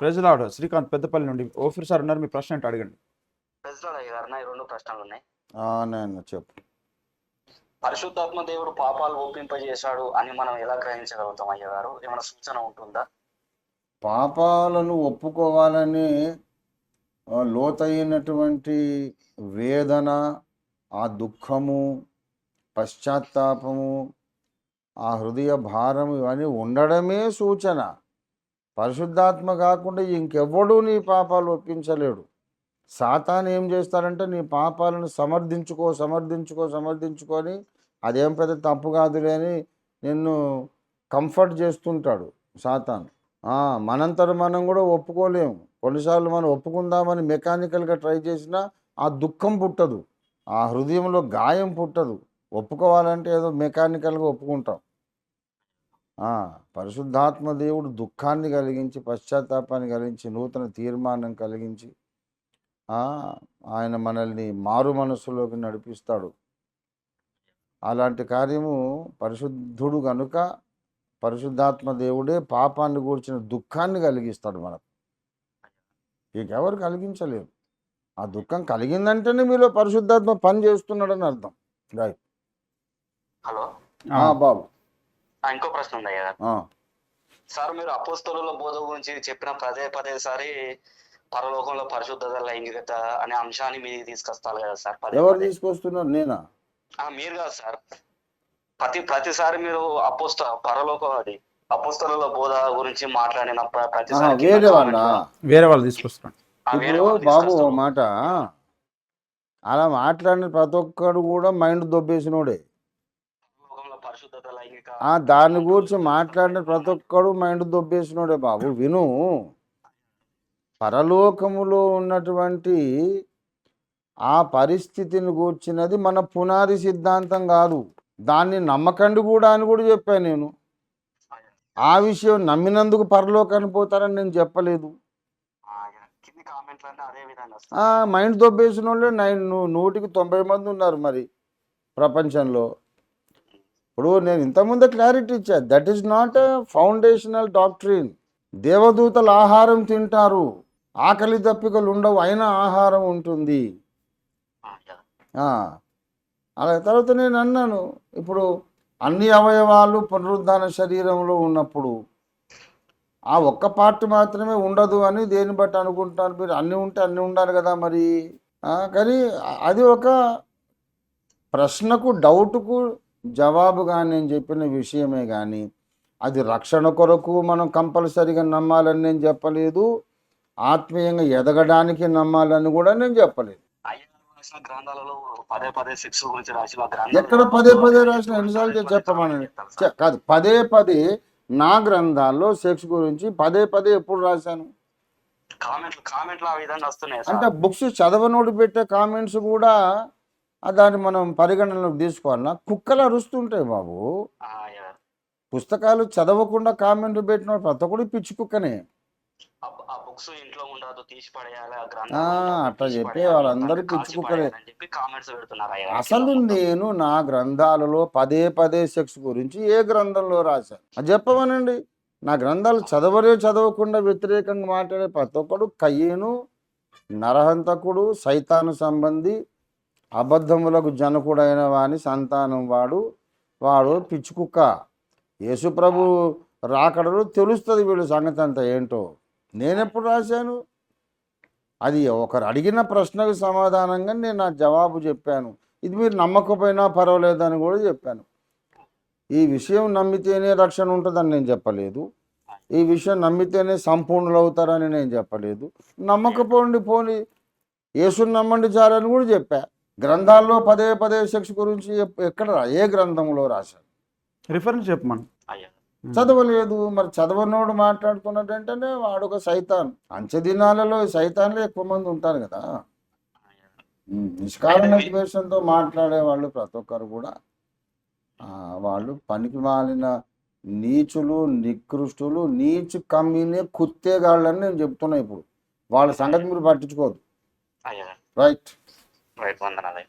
ప్రజలాడు శ్రీకాంత్ పెద్దపల్లి నుండి. ఓఫీర్ సార్ ఉన్నారు మీ ప్రశ్న ఏంటో అడగండి. రెండు ప్రశ్నలు ఉన్నాయి. నేను చెప్పు. పరిశుద్ధాత్మ దేవుడు పాపాలు ఒప్పింపజేశాడు అని మనం ఎలా గ్రహించగలుగుతాం అయ్య గారు ఏమైనా సూచన ఉంటుందా? పాపాలను ఒప్పుకోవాలని లోతైనటువంటి వేదన ఆ దుఃఖము పశ్చాత్తాపము ఆ హృదయ భారం ఇవన్నీ ఉండడమే సూచన. పరిశుద్ధాత్మ కాకుండా ఇంకెవ్వడూ నీ పాపాలు ఒప్పించలేడు. సాతాను ఏం చేస్తాడంటే నీ పాపాలను సమర్థించుకో సమర్థించుకో సమర్థించుకొని అదేం పెద్ద తప్పు కాదులే అని నిన్ను కంఫర్ట్ చేస్తుంటాడు సాతాను. మనంతరం మనంతట మనం కూడా ఒప్పుకోలేము. కొన్నిసార్లు మనం ఒప్పుకుందామని మెకానికల్గా ట్రై చేసినా ఆ దుఃఖం పుట్టదు. ఆ హృదయంలో గాయం పుట్టదు. ఒప్పుకోవాలంటే ఏదో మెకానికల్గా ఒప్పుకుంటాం. పరిశుద్ధాత్మ దేవుడు దుఃఖాన్ని కలిగించి పశ్చాత్తాపాన్ని కలిగించి నూతన తీర్మానం కలిగించి ఆయన మనల్ని మారు మనస్సులోకి నడిపిస్తాడు. అలాంటి కార్యము పరిశుద్ధుడు కనుక పరిశుద్ధాత్మ దేవుడే పాపాన్ని కూర్చిన దుఃఖాన్ని కలిగిస్తాడు మనకు. ఇంకెవరు కలిగించలేరు. ఆ దుఃఖం కలిగిందంటేనే మీలో పరిశుద్ధాత్మ పని చేస్తున్నాడని అర్థం. రైట్. హలో. బాబు. ఇంకో ప్రశ్న ఉంది ఆ, సార్ మీరు అపోస్తలుల బోధ గురించి చెప్పిన పదే పదే సారి పరలోకంలో పరిశుద్ధత లైంగికత అనే అంశాన్ని మీరు తీసుకొస్తారు కదా సార్ ఎవరు. తీసుకొస్తున్నారు? నేనా? ఆ, మీరు కాదు సార్. ప్రతి ప్రతిసారి మీరు అపోస్త పరలోకం అది అపోస్తలుల బోధ గురించి మాట్లాడిన ప్రతిసారి కింద వేరే వాళ్ళ? comment వేరే వాళ్ళు తీసుకొస్తున్నాడు ఆ, వేరే ఇప్పుడు వాళ్ళు బాబు. మాట. అలా మాట్లాడిన ప్రతి ఒక్కడు కూడా మైండ్ దొబ్బేసినోడే. ఆ దాని గురించి మాట్లాడిన ప్రతి ఒక్కడు మైండ్ దొబ్బేసినోడే బాబు. విను పరలోకములో ఉన్నటువంటి ఆ పరిస్థితిని కూర్చున్నది మన పునాది సిద్ధాంతం కాదు దాన్ని నమ్మకండి కూడా అని కూడా చెప్పాను నేను. ఆ విషయం నమ్మినందుకు పరలోకాన్ని పోతారని నేను చెప్పలేదు. మైండ్ దొబ్బేసిన వాళ్ళే నైన్ నూటికి తొంభై మంది ఉన్నారు మరి ప్రపంచంలో. ఇప్పుడు నేను ఇంతకుముందే క్లారిటీ ఇచ్చా. That is not a foundational doctrine దేవదూతలు ఆహారం తింటారు. ఆకలి దప్పికలు ఉండవు. అయినా ఆహారం ఉంటుంది. అలా తర్వాత నేను అన్నాను ఇప్పుడు అన్ని అవయవాలు పునరుద్ధాన శరీరంలో ఉన్నప్పుడు ఆ ఒక్క పార్ట్ మాత్రమే ఉండదు అని దేన్ని బట్టి అనుకుంటాను? మీరు అన్నీ ఉంటే అన్నీ ఉండాలి కదా మరి? కానీ అది ఒక ప్రశ్నకు డౌట్కు జవాబుగా నేను చెప్పిన విషయమే కానీ అది రక్షణ కొరకు మనం కంపల్సరిగా నమ్మాలని నేను చెప్పలేదు. ఆత్మీయంగా ఎదగడానికి నమ్మాలని కూడా నేను చెప్పలేదు. ఎక్కడ పదే పదే రాసిన? ఎన్నిసార్లు చెప్ప- చెప్పమనండి చె- కాదు పదే పదే నా గ్రంథాల్లో సెక్స్ గురించి పదే పదే ఎప్పుడు రాశాను. అంటే బుక్స్ చదవనోడు పెట్టే కామెంట్స్ కూడా దాన్ని మనం పరిగణనలోకి తీసుకోవాలన్నా కుక్కలు అరుస్తుంటాయి బాబు. పుస్తకాలు చదవకుండా కామెంట్ పెట్టిన ప్రతి ఒక్కడు పిచ్చి కుక్కనే బుక్స్ ఇంట్లో ఉండదు తీసి పడేయాలి ఆ ఆ, గ్రంథాలు అట్లా చెప్పి వాళ్ళందరూ పిచ్చి కుక్కలే. కామెంట్స్ పెడుతున్నారు. అసలు నేను నా గ్రంథాలలో పదే పదే సెక్స్ గురించి ఏ గ్రంథంలో రాశాను అది చెప్పమనండి నా గ్రంథాలు చదవరే చదవకుండా వ్యతిరేకంగా మాట్లాడే ప్రతి ఒక్కడు కయ్యేను నరహంతకుడు సైతాను సంబంధి అబద్ధములకు జనకుడైన వాని సంతానం వాడు వాడు పిచ్చుకుక్క. యేసుప్రభు రాకడలో తెలుస్తుంది వీళ్ళ సంగతి అంతా ఏంటో. నేనెప్పుడు రాశాను? అది ఒకరు అడిగిన ప్రశ్నకు సమాధానంగా నేను నా జవాబు చెప్పాను. ఇది మీరు నమ్మకపోయినా పర్వాలేదని కూడా చెప్పాను. ఈ విషయం నమ్మితేనే రక్షణ ఉంటుందని నేను చెప్పలేదు. ఈ విషయం నమ్మితేనే సంపూర్ణులు అవుతారని నేను చెప్పలేదు. నమ్మకపోండి పోని. యేసుని నమ్మండి చాలని కూడా చెప్పా. గ్రంథాల్లో పదే పదే సెక్స్ గురించి ఎక్కడ ఏ గ్రంథంలో రాశాను రిఫరెన్స్ చెప్పమను. అయ్యా. చదవలేదు. మరి చదవనోడు మాట్లాడుతున్నట్టంటేనే వాడు ఒక సైతాన్. అంచె దినాలలో ఈ సైతాన్లు ఎక్కువ మంది ఉంటారు కదా. నిష్కారణ ద్వేషంతో మాట్లాడే వాళ్ళు ప్రతి ఒక్కరు కూడా ఆ, వాళ్ళు పనికి మాలిన నీచులు నికృష్టులు నీచు కమ్మినే కుత్తేగాళ్ళని నేను చెప్తున్నా ఇప్పుడు. వాళ్ళ సంగతి మీరు పట్టించుకోవద్దు. అయ్యా. రైట్ రైట్ వందనాలు.